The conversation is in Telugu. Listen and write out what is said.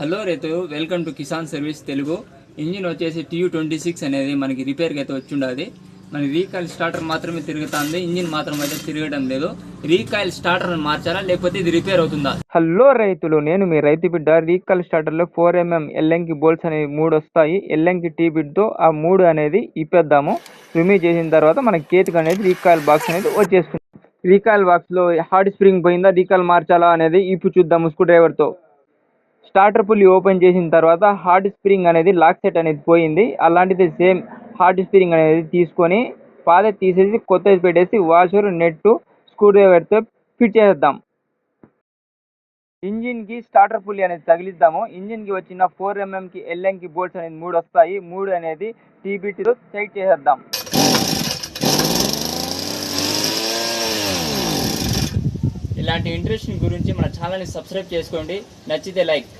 హలో రైతు welcome to Kisan service Telugu. Engine వచ్చేసి టీయూ ట్వంటీ సిక్స్ అనేది మనకి రిపేర్కి అయితే వచ్చిండది. మన రీకాయిల్ స్టార్టర్ మాత్రమే తిరుగుతుంది ఇంజిన్ మాత్రం అయితే తిరగడం లేదు. రీకాయిల్ స్టార్టర్ మార్చాలా లేకపోతే ఇది రిపేర్ అవుతుందా? హలో రైతులు నేను మీ రైతు బిడ్డ. రీకాయిల్ స్టార్టర్లో ఫోర్ ఎంఎం ఎల్ఎంకి బోల్ట్స్ అనేవి మూడు వస్తాయి. ఎల్ఎంకి టీ బిడ్తో ఆ మూడు అనేది ఇప్పేద్దాము. రిమూవ్ చేసిన తర్వాత మన చేతికి అనేది రీకాయిల్ బాక్స్ అనేది వచ్చేస్తుంది. రీకాయిల్ బాక్స్లో హార్డ్ స్ప్రింగ్ పోయిందా రీకాయిల్ మార్చాలా అనేది ఇప్పుడు చూద్దాము స్క్రూ డ్రైవర్తో. స్టార్టర్ పుల్లి ఓపెన్ చేసిన తర్వాత హార్డ్ స్ప్రింగ్ అనేది లాక్ సెట్ అనేది పోయింది. అలాంటిది సేమ్ హార్డ్ స్ప్రింగ్ అనేది తీసుకొని పాద తీసేసి కొత్తది పెట్టేసి వాషర్ నెట్ స్క్రూ డ్రైవర్తో ఫిట్ చేద్దాం ఇంజిన్కి స్టార్టర్ పుల్లి అనేది తగిలిద్దాము. ఇంజిన్కి వచ్చిన ఫోర్ ఎంఎంకి ఎల్ఎంకి బోల్ట్స్ అనేది మూడు వస్తాయి మూడు అనేది టీబీటీతో టైట్ చేసేద్దాం. ఇలాంటి ఇంట్రెస్ట్ గురించి మన ఛానల్ని సబ్స్క్రైబ్ చేసుకోండి. నచ్చితే లైక్.